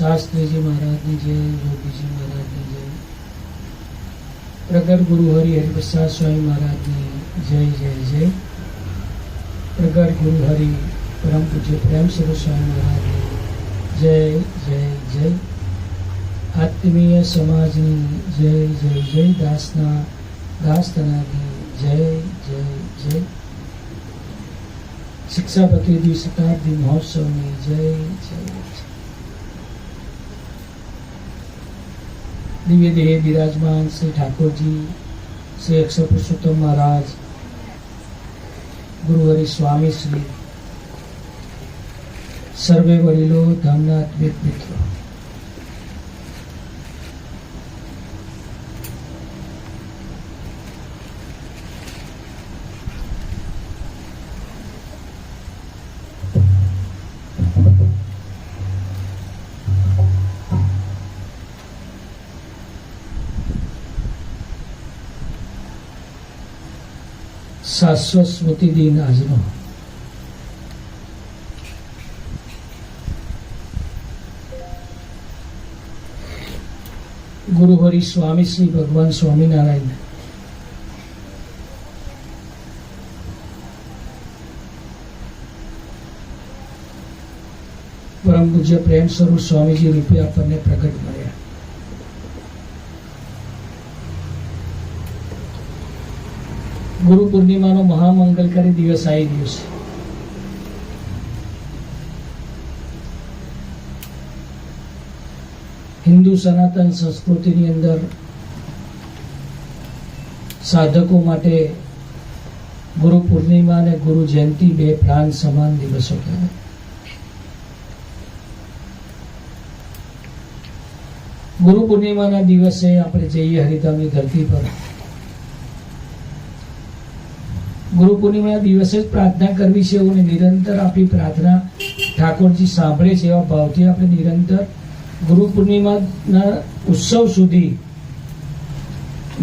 શાસ્ત્રીજી મહારાજની જય, યોગીજી મહારાજની જય. પ્રગટ ગુરુ હરિ હરિપ્રસાદ સ્વામી મહારાજની જય જય જય. પ્રગટ ગુરુ હરિ પરમ પૂજ્ય પ્રેમ સ્વરૂપ સ્વામી મહારાજની જય જય જય. આત્મીય સમાજની જય જય જય. દાસના દાસતનાની જય જય જય. શિક્ષાપતિ દ્વિશતાબ્દી મહોત્સવની જય જય જય. દિવ્ય દેહ બિરાજમાન શ્રી ઠાકોરજી, શ્રી અક્ષર પુરુષોત્તમ મહારાજ ગુરુહરિ સ્વામી શ્રી, સર્વે વડીલો ધામના મિત્રો. શાશ્વત સ્મૃતિ દિન આજનો ગુરુ હરિ સ્વામી શ્રી ભગવાન સ્વામિનારાયણ પરમ પૂજ્ય પ્રેમ સ્વરૂપ સ્વામીજી રૂપે આપણને પ્રગટ મળ્યા ગુરુ પૂર્ણિમાનો મહામંગલકારી દિવસ આવી ગયો છે હિન્દુ સનાતન સંસ્કૃતિની અંદર સાધકો માટે ગુરુ પૂર્ણિમા અને ગુરુ જયંતિ બે પ્રાણ સમાન દિવસો કહેવાય. ગુરુ પૂર્ણિમાના દિવસે આપણે જઈએ હરિધામની ધરતી પર. ગુરુ પૂર્ણિમાના દિવસે જ પ્રાર્થના કરવી છે એવું નિરંતર આપણી પ્રાર્થના ઠાકોરજી સાંભળે છે એવા ભાવથી આપણે નિરંતર ગુરુ પૂર્ણિમાના ઉત્સવ સુધી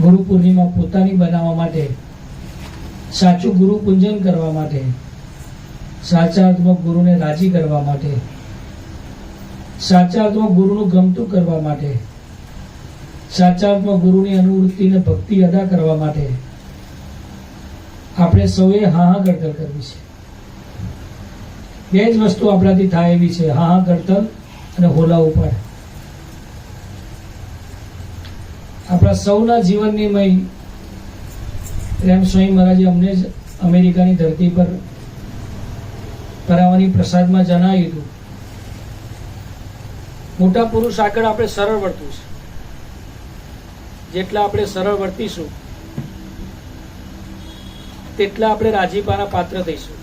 ગુરુ પૂર્ણિમા પોતાની બનાવવા માટે, સાચું ગુરુ પૂજન કરવા માટે, સાચા અર્થમાં ગુરુને રાજી કરવા માટે, સાચા અર્થમાં ગુરુનું ગમતું કરવા માટે, સાચા અર્થમાં ગુરુની અનુવૃત્તિને ભક્તિ અદા કરવા માટે આપણે સૌએ હા હા ગળતર કરવી છે. બે જ વસ્તુ આપણાથી થાય એવી છે. હા હા ગળતર અને હોલા ઉપાડ. આપણા સૌના જીવનની મય પ્રેમ સ્વામી મહારાજે અમને જ અમેરિકાની ધરતી પર કરાવવાની પ્રસાદમાં જણાવ્યું હતું. મોટા પુરુષ આગળ આપણે સરળ વર્તવું છે. જેટલા આપણે સરળ વર્તીશું તેટલા આપણે રાજીપાના પાત્ર થઈશું.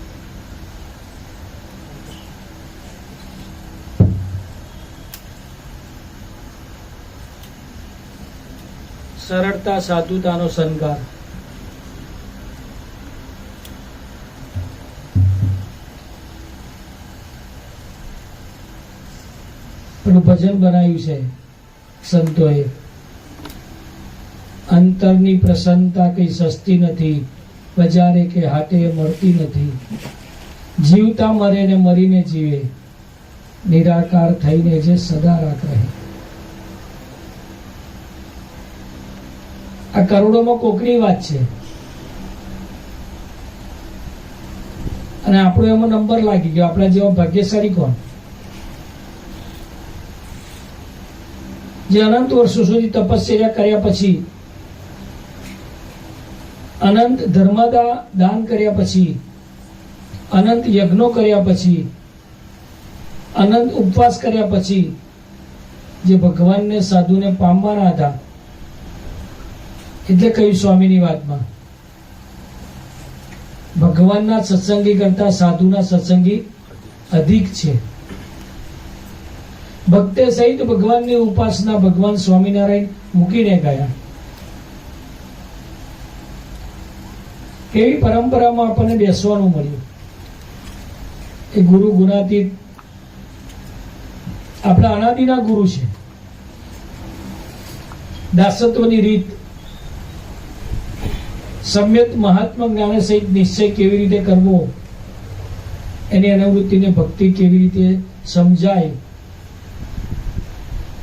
સરળતા, સાધુતાનો સંકાર પેલું ભજન બનાવ્યું છે સંતોએ. અંતરની પ્રસન્નતા કઈ સસ્તી નથી. બજારે કે હાટે મળતી નથી. જીવતા મરે ને મરીને જીવે. નિરાકાર થઈને જે સદા રાખ રહે. આ કરોડોમાં કોકની વાત છે? અને આપણો એમાં નંબર લાગી ગયો. આપણા જેવા ભાગ્યશાળી કોણ? જે અનંત વર્ષો સુધી તપસ્યા કર્યા પછી અનંત ધર્મદા દાન કર્યા પછી, અનંત યજ્ઞો કર્યા પછી, અનંત ઉપવાસ કર્યા પછી જે ભગવાનને સાધુને પામવાના હતા. એટલે કહ્યું સ્વામીની વાતમાં, ભગવાનના સત્સંગી કરતા સાધુના સત્સંગી અધિક છે. ભક્તે સહિત ભગવાનની ઉપાસના ભગવાન સ્વામિનારાયણ મૂકીને ગયા. એવી પરંપરામાં આપણને બેસવાનું મળ્યું? એ ગુરુ ગુણાતીત આપણા અનાદિના ગુરુ છે. દાસત્વની રીત સમ્યત મહાત્મા જ્ઞાન સહિત નિશ્ચય કેવી રીતે કરવો, એની અનુવૃત્તિને ભક્તિ કેવી રીતે સમજાય,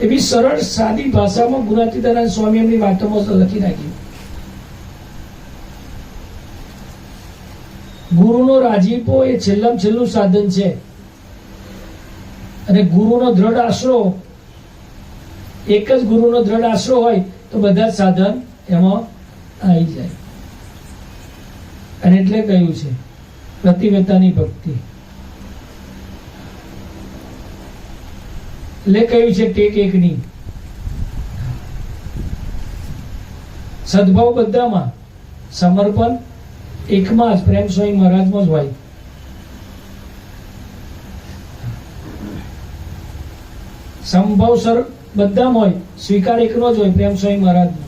એવી સરળ સાદી ભાષામાં ગુણાતીતાનંદ સ્વામી એમની વાતોમાં લખી નાખી. ગુરુનો રાજીપો એ છેલ્લામાં છેલ્લું સાધન છે. અને ગુરુનો દ્રઢ આશરો, એક જ ગુરુનો દ્રઢ આશરો હોય તો બધા જ સાધન એમાં આવી જાય. અને એટલે કહ્યું છે, પ્રતિવેતાની ભક્તિ. એટલે કહ્યું છે, ટેક એકની. સદભાવ બધામાં સમર્પણ એકમાં પ્રેમ સ્વામી મહારાજમાં જ હોય. સંભવ સર બધામાં હોય, સ્વીકાર એકનો જ હોય પ્રેમ સ્વામી મહારાજનો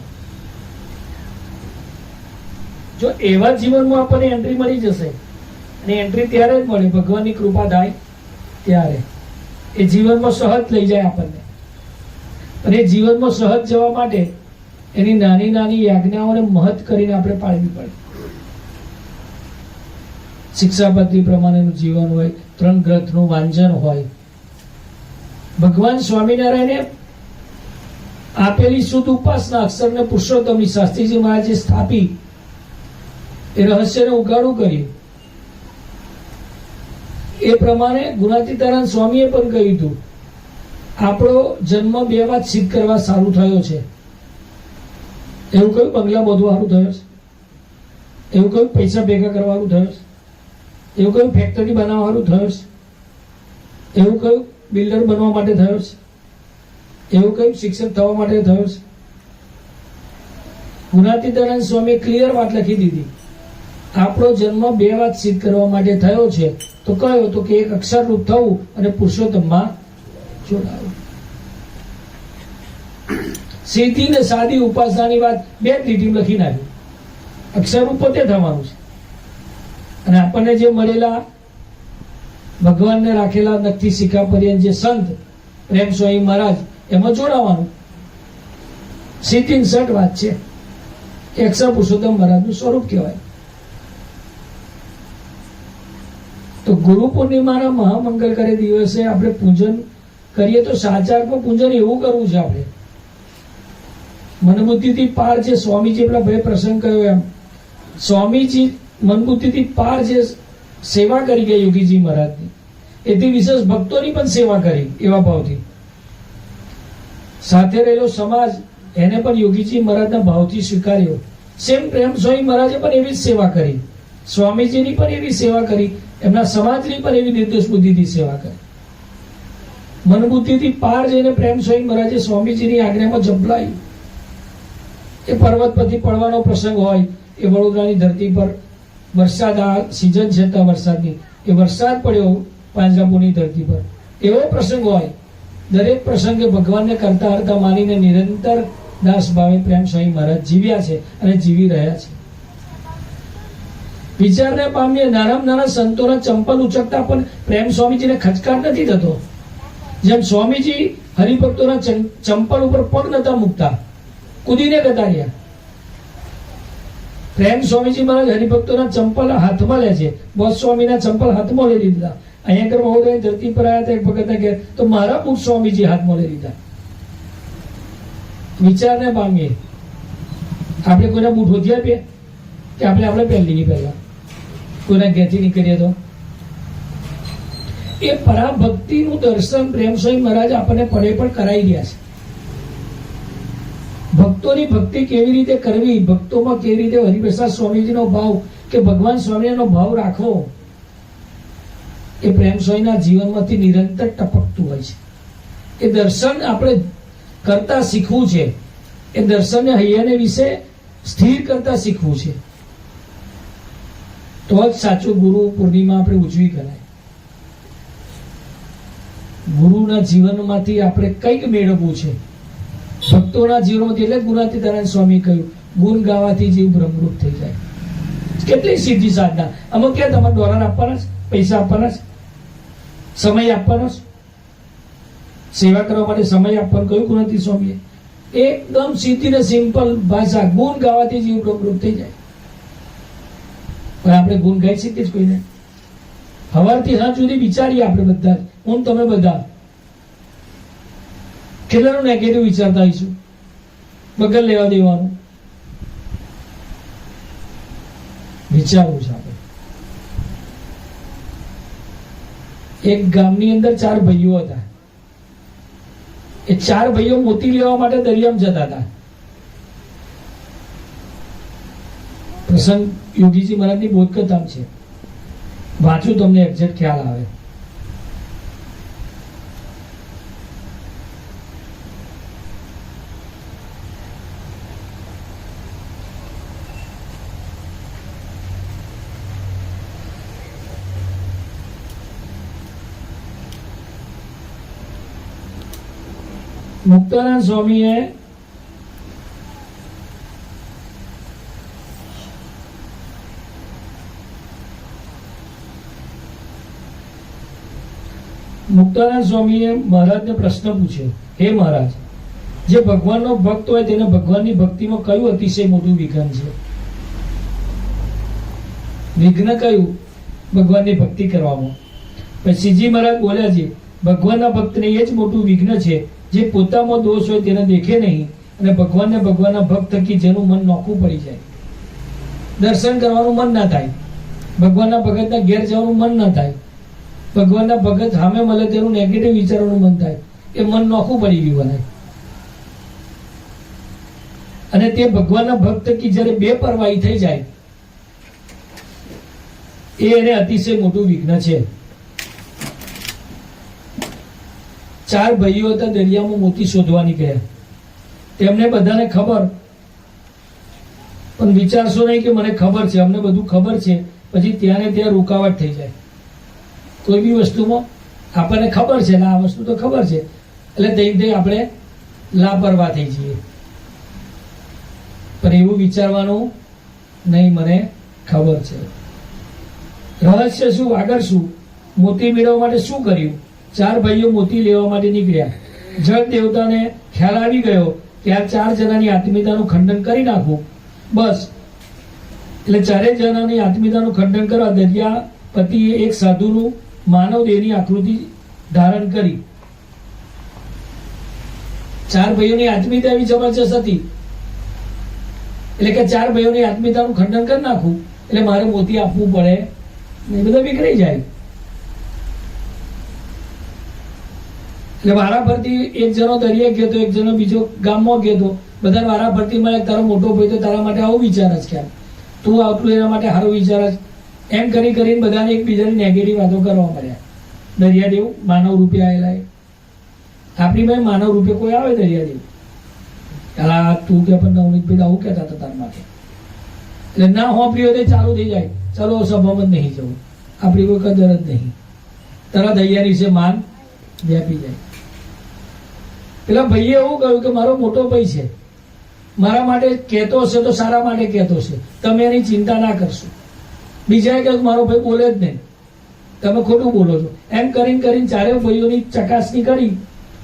જો એવા જીવનમાં આપણને એન્ટ્રી મળી જશે, અને એન્ટ્રી ત્યારે જ મળે, ભગવાનની કૃપા થાય ત્યારે. એ જીવનમાં સહજ લઈ જાય આપણને. અને એ જીવનમાં સહજ જવા માટે એની નાની નાની યાજ્ઞાઓને મહત કરીને આપણે પાળવી પડે. શિક્ષાપતિ પ્રમાણેનું જીવન હોય, ત્રણ ગ્રંથનું વાંચન હોય. ભગવાન સ્વામિનારાયણે આપેલી શુદ્ધ ઉપાસના અક્ષરને પુરુષોત્તમની શાસ્ત્રીજી મહારાજે સ્થાપી. એ રહસ્યને ઉઘાડું કર્યું. એ પ્રમાણે ગુણાતીતારાયણ સ્વામીએ પણ કહ્યું હતું, આપણો જન્મ બે વાત સિદ્ધ કરવા સારું થયો છે. એવું કયું બંગલા બધું સારું થયો છે? એવું કયું પૈસા ભેગા કરવાનું થયો છે? એવું કયું ફેક્ટરી બનાવવાનું થયો છે એવું કયું બિલ્ડર બનવા માટે થયો છે એવું કયું શિક્ષક થવા માટે થયો છે ગુણાતીતાનંદ સ્વામીએ ક્લિયર વાત લખી દીધી. આપણો જન્મ બે વાત સિદ્ધ કરવા માટે થયો છે. તો કયો તો કે એક અક્ષરરૂપ થવું અને પુરુષોત્તમમાં જોડાવું. સીધી ને સાદી ઉપાસનાની વાત બે લીટી લખી નાખી. અક્ષરરૂપ પોતે થવાનું છે. અને આપણને જે મળેલા ભગવાનને રાખેલા નક્કી શિખા પર્યંત જે સંત પ્રેમ સ્વામી મહારાજ, એમાં જોડાવાનું. સીતિનસઠ વાત છે. અક્ષર પુરુષોત્તમ મહારાજનું સ્વરૂપ કહેવાય. તો ગુરુ પૂર્ણિમાના મહામંગલકારી દિવસે આપણે પૂજન કરીએ તો સાચા અર્થમાં પૂજન એવું કરવું છે આપણે. મનબુદ્ધિથી પાર છે. સ્વામીજી પેલા ભાઈ પ્રસંગ કર્યો એમ. સ્વામીજી મનબુદ્ધિથી પાર જે સેવા કરી ગયા યોગીજી મહારાજની એથી વિશેષ ભક્તોની પણ સેવા કરી એવા ભાવથી. સાથે રહેલો સમાજ એને પણ યોગીજી મહારાજના ભાવથી સ્વીકાર્યો. સેમ પ્રેમ સ્વામી મહારાજે પણ એવી જ સેવા કરી. સ્વામીજીની પણ એવી સેવા કરી, એમના સમાજની પણ એવી નિર્દોષ બુદ્ધિથી સેવા કરી. મનબુદ્ધિથી પાર જઈને પ્રેમ સ્વામી મહારાજે સ્વામીજીની આજ્ઞામાં જંપલાયું એ પર્વત પરથી પડવાનો પ્રસંગ હોય, એ વડોદરાની ધરતી પર વરસાદ આ સિઝન છે ત્યાં વરસાદની, કે વરસાદ પડ્યો પાંજરાપુરની ધરતી પર. એવો પ્રસંગ હોય, દરેક પ્રસંગે ભગવાનને કરતા હરતા માનીને નિરંતર દાસ ભાવે પ્રેમ સ્વામી મહારાજ જીવ્યા છે અને જીવી રહ્યા છે. વિચારને પામીએ નાનામાં નાના સંતોના ચંપલ ઉચકતા પણ પ્રેમ સ્વામીજીને ખચકાટ નથી થતો. જેમ સ્વામીજી હરિભક્તોના ચંપલ ઉપર પગ નતા મૂકતા, કૂદીને ગતાર્યા પ્રેમ સ્વામીજી મહારાજ હરિભક્તોના ચંપલ હાથમાં લે છે. બોસ સ્વામીના ચંપલ હાથમાં લઈ લીધા. અહીંયા કર મહોદય ધરતી પર આવ્યા હતા, એક વખત કે તો મારા મુખ સ્વામીજી હાથમાં લઈ લીધા. વિચારને પામીએ આપણે કોઈને બુટ હોધી આપીએ? કે આપણે આપણે પહેરી લઈએ પહેલા? કોઈના ઘેરથી નીકળીએ તો? એ પરાભક્તિનું દર્શન પ્રેમ સ્વામી મહારાજ આપણને પડે પણ કરાવી રહ્યા છે. ભક્તોની ભક્તિ કેવી રીતે કરવી? ભક્તોમાં કેવી રીતે હરિપ્રસાદ સ્વામીજીનો ભાવ કે ભગવાન સ્વામીનો ભાવ રાખવો? એ પ્રેમ સ્વામીના જીવનમાંથી નિરંતર ટપકતું હોય છે. એ દર્શન આપણે કરતા શીખવું છે. એ દર્શનને હૈયાને વિશે સ્થિર કરતા શીખવું છે. તો જ સાચું ગુરુ પૂર્ણિમા આપણે ઉજવી કરાય ગુરુના જીવનમાંથી આપણે કંઈક મેળવવું છે. ભક્તોના જીવનમાંથી એટલે ગુણાતીતાનંદ સ્વામી કહ્યું, ગુણ ગાવાથી જીવ ભ્રમરૂપ થઈ જાય. કેટલી સિદ્ધિ સાધના. અમે ક્યાં તમારે ડોલર આપવાના છે? પૈસા આપવાના છે? સમય આપવાનો છે? સેવા કરવા માટે સમય આપવાનું? કહ્યું ગુણાતી સ્વામીએ? એકદમ સીધી ને સિમ્પલ ભાષા, ગુણ ગાવાથી જીવ ભ્રમરૂપ થઈ જાય. પણ આપણે ગુણ ગાઈ શકીએ જ કોઈને? હવારથી હા સુધી વિચારીએ આપણે બધા હું તમે બધા કેટલાનું નેગેટિવ વિચારતા હોઈશું બગલ લેવા દેવાનું. વિચારવું છે આપણે. એક ગામની અંદર ચાર ભાઈઓ હતા. એ ચાર ભાઈઓ મોતી લેવા માટે દરિયામાં જતા હતા. પ્રસંગ યોગીજી મહારાજની બોધકથામ છે. વાંચું તમને એક્ઝેક્ટ ખ્યાલ આવે. મુક્તાનંદ સ્વામીએ મુક્તાનંદ સ્વામીએ મહારાજને પ્રશ્ન પૂછ્યો, હે મહારાજ, જે ભગવાનનો ભક્ત હોય તેને ભગવાનની ભક્તિમાં કયું અતિશય મોટું વિઘ્ન છે? વિઘ્ન કયું? ભગવાનની ભક્તિ કરવામાં. પછી શ્રીજી મહારાજ બોલ્યા છે, ભગવાનના ભક્તને એ જ મોટું વિઘ્ન છે જે પોતામાં દોષ હોય તેને દેખે નહીં અને ભગવાનને ભગવાનના ભક્ત થકી જેનું મન નોખું પડી જાય. દર્શન કરવાનું મન ના થાય. ભગવાનના ભગતના ઘેર જવાનું મન ના થાય. ભગવાનના ભગત સામે મળે તેનું નેગેટિવ વિચારવાનું મન થાય. એ મન નોખું પડી ગયું બને અને તે ભગવાનના ભક્ત કી જ્યારે બે પરવાહી થઈ જાય, એ એને અતિશય મોટું વિઘ્ન છે. ચાર ભાઈઓ હતા દરિયામાં મોતી શોધવાની ગયા તેમને બધાને ખબર. પણ વિચારશો નહીં કે મને ખબર છે, અમને બધું ખબર છે. પછી ત્યાં ત્યાં રોકાવટ થઈ જાય. કોઈ બી વસ્તુમાં આપણને ખબર છે ને આ વસ્તુ તો ખબર છે. એટલે તઈ તે આપણે લાપરવાહ થઈ જઈએ. પણ એવું વિચારવાનું નહીં, મને ખબર છે. રહસ્ય શું, આગળ શું? મોતી મેળવવા માટે શું કર્યું? ચાર ભાઈઓ મોતી લેવા માટે નીકળ્યા. જળ દેવતાને ખ્યાલ આવી ગયો કે આ ચાર જણાની આત્મીયતાનું ખંડન કરી નાખવું. બસ. એટલે ચારેય જણાની આત્મીયતાનું ખંડન કરવા દરિયા પતિએ એક સાધુનું માનવ દેહની આકૃતિ ધારણ કરી. ચાર ભાઈઓની આત્મીયતા એવી જબરજસ્ત હતી. એટલે કે ચાર ભાઈઓની આત્મીયતાનું ખંડન કરી નાખવું. એટલે મારે મોતી આપવું પડે એ બધા વિખરાઈ જાય. એટલે વારા ફરતી એક જણો દરિયે ગયો તો એક જણો બીજો ગામમાં ગયો તો બધા વારા ફરતી મળે તારો મોટો ભાઈ તો તારા માટે આવો વિચાર જ ક્યાં તું આવતું એના માટે સારો વિચાર જ. એમ કરી કરીને બધાને એકબીજાની નેગેટિવ વાતો કરવા મળ્યા. દરિયાદેવ માનવ રૂપે આવેલા આપણી ભાઈ માનવ રૂપે કોઈ આવે દરિયાદેવ? હા તું કે પણ નવનીતભાઈ આવું કહેતા હતા તારા માટે. એટલે ના હોંપી હોય ચાલુ થઈ જાય. ચલો સભામાં નહીં જવું. આપણી કોઈ કદર જ નહીં. તરત અહીંયા વિશે માન વ્યાપી જાય. પેલા ભાઈએ એવું કહ્યું કે મારો મોટો ભાઈ છે. મારા માટે કહેતો હશે તો સારા માટે કહેતો હશે. તમે એની ચિંતા ના કરશો. બીજાએ કહ્યું મારો ભાઈ બોલે જ નહીં. તમે ખોટું બોલો છો. એમ કરીને કરીને ચારે ભાઈઓની ચકાસણી કરી.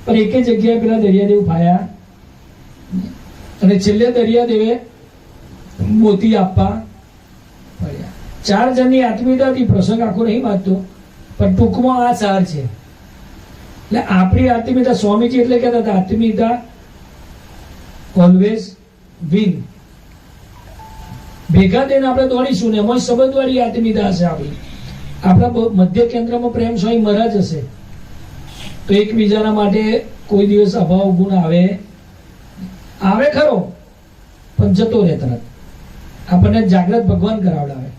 પણ એકે જગ્યાએ પેલા દરિયાદેવ ફાયા અને છેલ્લે દરિયાદેવે મોતી આપવા ચાર જણની આત્મીયતાથી પ્રસંગ આખો નહીં વાંચતો. પણ ટૂંકમાં આ સાર છે. એટલે આપણી આત્મીયતા સ્વામીજી એટલે કહેતા હતા, આત્મીયતા ઓલવેઝ વિન ભેગા થઈને આપણે દોડીશું ને એમાં સંબંધવાળી આત્મીયતા હશે આપણી. આપણા મધ્ય કેન્દ્રમાં પ્રેમ સ્વામી મહારાજ હશે. તો એકબીજાના માટે કોઈ દિવસ અભાવ ગુણ આવે. આવે ખરો, પણ જતો રહે તરત. આપણને જાગ્રત ભગવાન કરાવડાવે.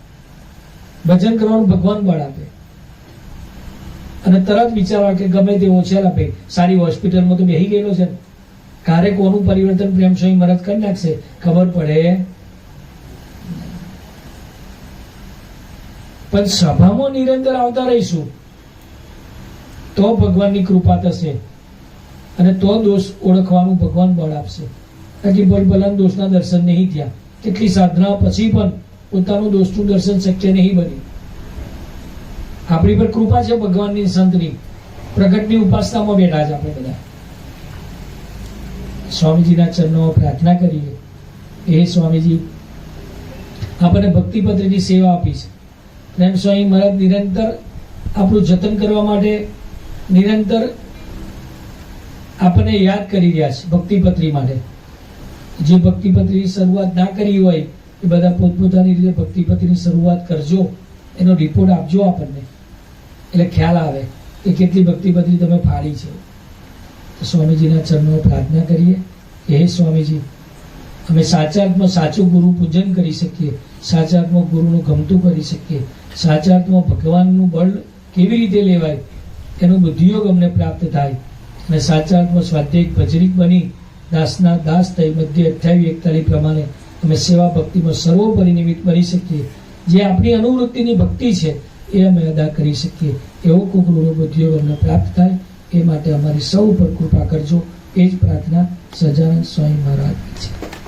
ભજન કરવાનું ભગવાન બળ આપે. અને તરત વિચારવા કે ગમે તે ઓછે ભાઈ, સારી હોસ્પિટલમાં તો બેસી ગયેલો છે. કારે કોનું પરિવર્તન પ્રેમસ્વામી મરદ કરી નાખશે? ખબર પડે? પણ સભામાં નિરંતર આવતા રહીશું. તો ભગવાનની કૃપા થશે. અને તો દોષ ઓળખવાનું ભગવાન બળ આપશે. બાકી ભલભલાના દોષના દર્શન નહીં થયા. કેટલી સાધના પછી પણ પોતાનું દોષનું દર્શન શક્ય નહીં બન્યું. આપણી પર કૃપા છે ભગવાનની સંતની, પ્રગટની ઉપાસનામાં બેઠા છે આપણે બધા. સ્વામીજીના ચરણોમાં પ્રાર્થના કરીએ. હે સ્વામીજી આપણને ભક્તિપત્રની સેવા આપી છે. પ્રેમ સ્વામી મહારાજ નિરંતર આપણું જતન કરવા માટે નિરંતર આપણને યાદ કરી રહ્યા છે ભક્તિપત્રી માટે. જે ભક્તિપત્રીની શરૂઆત ના કરી હોય એ બધા પોતપોતાની રીતે ભક્તિપત્રીની શરૂઆત કરજો. એનો રિપોર્ટ આપજો આપણને. એટલે ખ્યાલ આવે કે કેટલી ભક્તિ બધી તમે ફાળી છે. તો સ્વામીજીના ચરણો પ્રાર્થના કરીએ કે હે સ્વામીજી, અમે સાચા અર્થમાં સાચું ગુરુ પૂજન કરી શકીએ સાચાત્મા ગુરુનું ગમતું કરી શકીએ સાચાત્મા ભગવાનનું બળ કેવી રીતે લેવાય, એનો બુદ્ધિયોગ અમને પ્રાપ્ત થાય. અને સાચા સ્વાધ્યાય ભજરીક બની, દાસના દાસ થઈ મધ્ય અઠ્યાવીસ એકતાલીસ પ્રમાણે અમે સેવા ભક્તિમાં સર્વોપરિનિમિત બની શકીએ. જે આપણી અનુવૃત્તિની ભક્તિ છે એ અમે અદા કરી શકીએ. એવો કુકરૂનો બુદ્ધિઓ અમને પ્રાપ્ત થાય, એ માટે અમારી સૌ ઉપર કૃપા કરજો. એ જ પ્રાર્થના સજાનંદ સ્વામી મહારાજ છે.